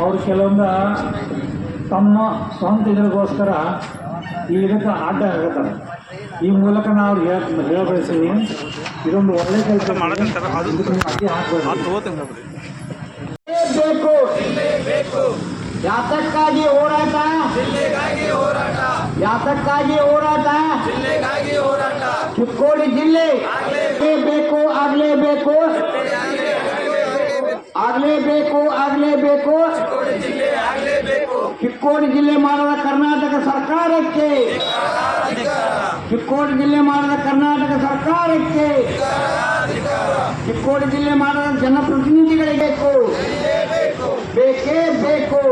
ಅವರು ಕೆಲವೊಂದು ತಮ್ಮ ಸ್ವಂತ ಇದಕ್ಕೋಸ್ಕರ ಈ ಇದಕ್ಕೆ ಅಡ್ಡ ಆಗತ್ತಾರೆ ಈ ಮೂಲಕ ನಾವು ಹೇಳ ಹೇಳಬಯಸ್ತೀವಿ ಇದೊಂದು ಒಳ್ಳೆ ಕೆಲಸ ಮಾಡಬೇಕು ಬೇಕು. ಯಾತಕ್ಕಾಗಿ ಹೋರಾಟ? ಯಾತಕ್ಕಾಗಿ ಹೋರಾಟ? ಚಿಕ್ಕೋಡಿ ಜಿಲ್ಲೆ ಬೇಕು ಆಗ್ಲೇಬೇಕು ಆಗ್ಲೇಬೇಕು ಆಗ್ಲೇಬೇಕು ಚಿಕ್ಕೋಡಿ ಜಿಲ್ಲೆ ಮಾಡಿದ ಕರ್ನಾಟಕ ಸರ್ಕಾರಕ್ಕೆ ಚಿಕ್ಕೋಡಿ ಜಿಲ್ಲೆ ಮಾಡಿದ ಕರ್ನಾಟಕ ಸರ್ಕಾರಕ್ಕೆ ಚಿಕ್ಕೋಡಿ ಜಿಲ್ಲೆ ಮಾಡಿದ ಜನಪ್ರತಿನಿಧಿಗಳಿಗೆ ಬೇಕು ಬೇಕೇ ಬೇಕು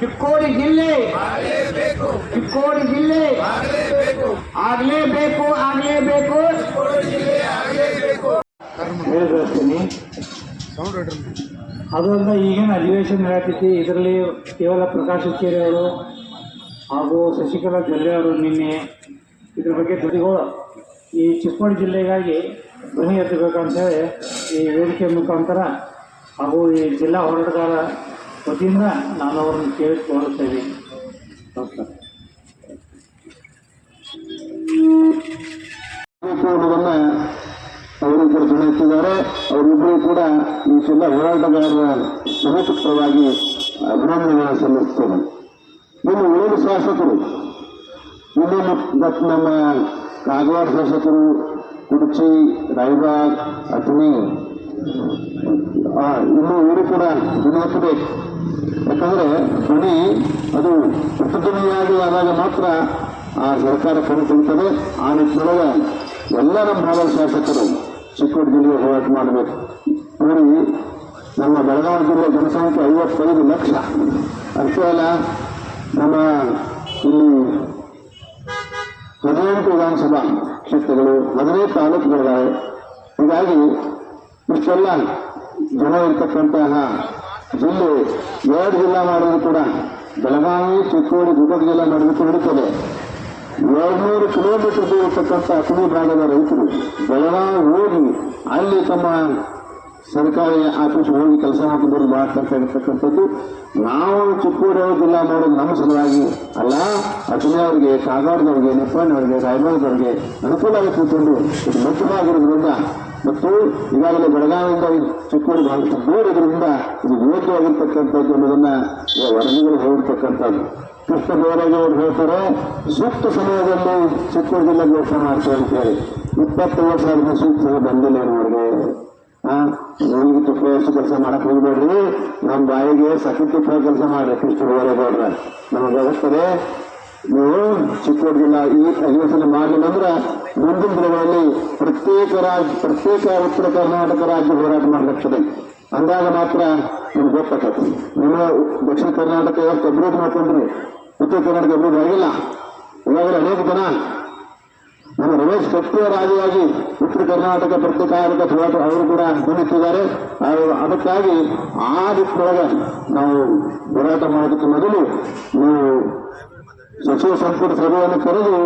ಚಿಕ್ಕೋಡಿ ಜಿಲ್ಲೆ ಚಿಕ್ಕೋಡಿ ಜಿಲ್ಲೆ ಆಗ್ಲೇಬೇಕು ಆಗ್ಲೇಬೇಕು ಅದು ಅಲ್ಲ ಈಗಿನ ಅಧಿವೇಶನ ನಡೆಯುತ್ತಿ. ಇದರಲ್ಲಿ ಕೇವಲ ಪ್ರಕಾಶ್ ಹುಕ್ಕೇರಿ ಅವರು ಹಾಗೂ ಶಶಿಕಲಾ ಜೊಲ್ಲೆ ಅವರು ನಿನ್ನೆ ಇದ್ರ ಬಗ್ಗೆ ಧ್ವನಿಗಳು. ಈ ಚಿಕ್ಕೋಡಿ ಜಿಲ್ಲೆಗಾಗಿ ಧ್ವನಿ ಎತ್ತಬೇಕಂತೇಳಿ ಈ ವೇದಿಕೆ ಮುಖಾಂತರ ಹಾಗೂ ಈ ಜಿಲ್ಲಾ ಹೋರಾಟಗಾರ ವತಿಯಿಂದ ನಾನು ಅವರನ್ನು ಕೇಳಿ ನಮಸ್ಕಾರ. ಅನ್ನೋದನ್ನ ಕೂಡ ಅವರಿಬ್ಬರು ಕೂಡ ಈ ಎಲ್ಲ ಹೋರಾಟಗಾರರ ಸಮರ್ಪಕವಾಗಿ ಅಭಿನಂದನೆಗಳನ್ನು ಸಲ್ಲಿಸ್ತೇವೆ ಇನ್ನು ಉಳಿದ ಶಾಸಕರು. ಇಲ್ಲಿ ಮತ್- ನಮ್ಮ ಕಾಗವಾಡ ಶಾಸಕರು ಕುಡಚಿ, ರಾಯಬಾಗ್, ಅಥಣಿ ಇನ್ನು ಇವರು ಕೂಡ ಎತ್ತಬೇಕು ಯಾಕಂದ್ರೆ ಧ್ವನಿ ಅದು ಪ್ರತಿಧ್ವನಿಯಾಗಿ ಆದಾಗ ಮಾತ್ರ ಆ ಸರ್ಕಾರ ಕರೆ ತೆಗಿತದೆ ಆ ನಿಟ್ಟಿನೊಳಗೆ ಎಲ್ಲರ ನಮ್ಮ ಶಾಸಕರು ಚಿಕ್ಕೋಡಿ ಜಿಲ್ಲೆಗೆ ಹೋರಾಟ ಮಾಡಬೇಕು. ನೋಡಿ, ನಮ್ಮ ಬೆಳಗಾವಿ ಜಿಲ್ಲೆ ಜನಸಂಖ್ಯೆ ಐವತ್ತೈದು ಲಕ್ಷ. ಅಷ್ಟೇ ಅಲ್ಲ, ನಮ್ಮ ಇಲ್ಲಿ ಹದಿನೆಂಟು ವಿಧಾನಸಭಾ ಕ್ಷೇತ್ರಗಳು, ಹದಿನೈದು ತಾಲೂಕುಗಳಿದ್ದಾವೆ ಹೀಗಾಗಿ ಇಷ್ಟೆಲ್ಲ ಜನ ಇರ್ತಕ್ಕಂತಹ ಜಿಲ್ಲೆ, ಎರಡು ಜಿಲ್ಲಾ ಮಾಡಿದ್ರು ಕೂಡ. ಬೆಳಗಾವಿ, ಚಿಕ್ಕೋಡಿ ಗುಡ್ಡ ಜಿಲ್ಲಾ ಕೂಡ ನಡೀತದೆ. ಏಳ್ನೂರು ಕಿಲೋಮೀಟರ್ ದೂರತಕ್ಕಂಥ ಅಥಣಿ ಭಾಗದ ರೈತರು ಬೆಳಗಾವಿ ಹೋಗಿ ಅಲ್ಲಿ ತಮ್ಮ ಸರ್ಕಾರಿ ಆಫೀಸ್ ಹೋಗಿ ಕೆಲಸ ಮಾಡ್ಕೊಂಡು ಮಾಡ್ತಕ್ಕಂಥದ್ದು ನಾವು ಚಿಕ್ಕೋಡಿ ಜಿಲ್ಲಾ ಮಾಡೋದು ನಮ್ಮ ಸಲುವಾಗಿ ಅಲ್ಲ ಅಸಲಿಯವರಿಗೆ ಕಾಗಾಡದವ್ರಿಗೆ ನಿಪ್ಪಾಣಿಯವರಿಗೆ ರಾಯಬಾಗದವ್ರಿಗೆ ಅನುಕೂಲ ಆಗುತ್ತಿದ್ದು ಇದು ಮುಖ್ಯವಾಗಿರೋದ್ರಿಂದ ಮತ್ತು ಈಗಾಗಲೇ ಬೆಳಗಾವಿಯಿಂದ ಚಿಕ್ಕೋಡಿ ಬಹಳಷ್ಟು ದೂರ ಇದರಿಂದ ಇದು ಯೋಗ್ಯವಾಗಿರ್ತಕ್ಕಂಥದ್ದು ಅನ್ನೋದನ್ನ ವರದಿಗಳು ಹೇಳಿರ್ತಕ್ಕಂಥದ್ದು ಕೃಷ್ಣ ದೇವರಾಜವರು ಹೇಳ್ತಾರೆ, ಸೂಕ್ತ ಸಮಯದಲ್ಲಿ ಚಿಕ್ಕೋಡಿ ಜಿಲ್ಲೆ ಘೋಷಣೆ ಮಾಡ್ತೇವೆ ಅಂತ ಹೇಳಿ. ಇಪ್ಪತ್ತು ವರ್ಷ ಆದ್ಮೇಲೆ ಸೂಕ್ತ ಬಂದಿಲ್ಲ ಅವ್ರಿಗೆ. ನಮಗೆ ತುಪ್ಪ ಎಷ್ಟು ಕೆಲಸ ಮಾಡಕ್ ಹೋಗ್ಬೇಡ್ರಿ. ನಮ್ಮ ಬಾಯಿಗೆ ತುಪ್ಪ ಕೆಲಸ ಮಾಡ್ರಿ ಕೃಷ್ಣ ಅವ್ರ ನಮಗೆ ಅನಿಸ್ತದೆ ನೀವು ಚಿಕ್ಕೋಡಿ ಜಿಲ್ಲಾ ಈ ಅಧಿವೇಶನ ಮಾಡಲಿಲ್ಲ ಅಂದ್ರೆ ಮುಂದಿನ ದಿನಗಳಲ್ಲಿ ಪ್ರತ್ಯೇಕ ರಾಜ್ಯ ಪ್ರತ್ಯೇಕ ಉತ್ತರ ಕರ್ನಾಟಕ ರಾಜ್ಯ ಹೋರಾಟ ಮಾಡ್ಲಿಕ್ತದೆ ಅಂದಾಗ ಮಾತ್ರ ನಿಮ್ಗೆ ಗೊತ್ತಾಗತ್ತೆ ನಿಮ್ಮ ದಕ್ಷಿಣ ಕರ್ನಾಟಕ ಎಷ್ಟು ಅಭಿವೃದ್ಧಿ ಮಾಡ್ಕೊಂಡ್ರಿ ಉತ್ತರ ಕರ್ನಾಟಕ ಅಭಿವೃದ್ಧಿ ಆಗಿಲ್ಲ ಇವಾಗಲೇ ಅನೇಕ ಜನ ನಮ್ಮ ರಮೇಶ್ ರಾಜಿಯಾಗಿ ಉತ್ತರ ಕರ್ನಾಟಕ ಪ್ರತ್ಯೇಕ ಹೋರಾಟ ಅವರು ಕೂಡ ಗಮನಿಸಿದ್ದಾರೆ ಅದಕ್ಕಾಗಿ ಆ ದಿಕ್ಕಿನೊಳಗೆ ನಾವು ಹೋರಾಟ ಮಾಡೋದಕ್ಕೆ ಮೊದಲು ನೀವು ಸಚಿವ ಸಂಪುಟ ಸಭೆಯನ್ನು ಕರೆದು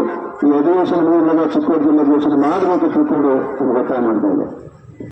ಈ ಅಧಿವೇಶನ ಮೂಲಕ ಚಿಕ್ಕೋಡಿ ಜಿಲ್ಲೆ ಅಧಿವೇಶನ ಮಾಡಬೇಕು ತಿಳ್ಕೊಂಡು ಒತ್ತಾಯ ಮಾಡ್ತಾ ಇದೆ